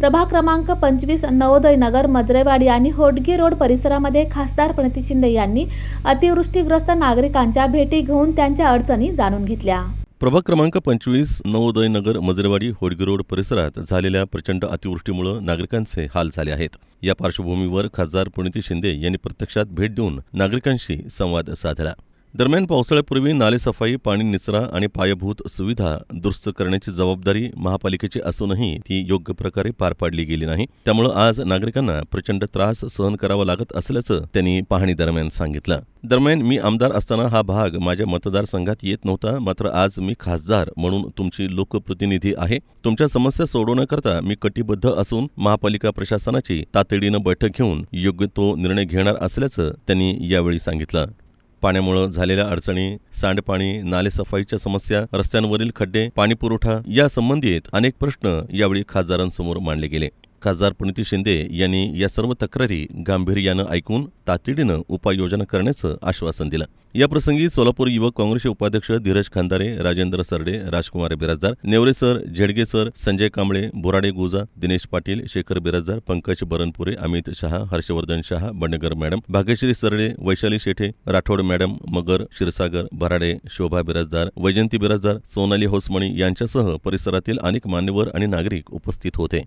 प्रभाग क्रमांक पंचवीस नवोदय नगर मजरेवाडी आणि होडगी रोड परिसरामध्ये खासदार प्रणिती शिंदे यांनी अतिवृष्टीग्रस्त नागरिकांच्या भेटी घेऊन त्यांच्या अडचणी जाणून घेतल्या. प्रभाग क्रमांक पंचवीस नवोदय नगर मजरेवाडी होडगी रोड परिसरात झालेल्या प्रचंड अतिवृष्टीमुळे नागरिकांचे हाल झाले आहेत. या पार्श्वभूमीवर खासदार पुणिती शिंदे यांनी प्रत्यक्षात भेट देऊन नागरिकांशी संवाद साधला. दरम्यान पावसाळ्यापूर्वी नालेसफाई पाणी निचरा आणि पायाभूत सुविधा दुरुस्त करण्याची जबाबदारी महापालिकेची असूनही ती योग्य प्रकारे पार पाडली गेली नाही. त्यामुळे आज नागरिकांना प्रचंड त्रास सहन करावा लागत असल्याचं त्यांनी पाहणी दरम्यान सांगितलं. दरम्यान मी आमदार असताना हा भाग माझ्या मतदारसंघात येत नव्हता मात्र आज मी खासदार म्हणून तुमची लोकप्रतिनिधी आहे. तुमच्या समस्या सोडवण्याकरता मी कटिबद्ध असून महापालिका प्रशासनाची तातडीनं बैठक घेऊन योग्य तो निर्णय घेणार असल्याचं त्यांनी यावेळी सांगितलं. पाण्यामुळे झालेल्या अडचणी सांडपाणी नालेसफाईच्या समस्या रस्त्यांवरील खड्डे पाणीपुरवठा यासंबंधित अनेक प्रश्न यावेळी खासदारांसमोर मांडले गेले. खासदार प्रणिती शिंदे यांनी या सर्व तक्रारी गांभीर्यानं ऐकून तातडीनं उपाययोजना करण्याचं आश्वासन दिलं. याप्रसंगी सोलापूर युवक काँग्रेसचे उपाध्यक्ष Dhiraj Khandare Rajendra Sarade Rajkumar Birajdar Nevare sir Zedge sir Sanjay Kamble Borade Guja Dinesh Patil Shekhar Birajdar Pankaj Baranpure Amit Shah Harshvardhan Shah Bandgar madam Bhagyashree Sarade Vaishali Shethe Rathod madam Magar Kshirsagar Bharade Shobha Birajdar Vaijanti Birajdar Sonali Hosmani यांच्यासह परिसरातील अनेक मान्यवर आणि नागरिक उपस्थित होते.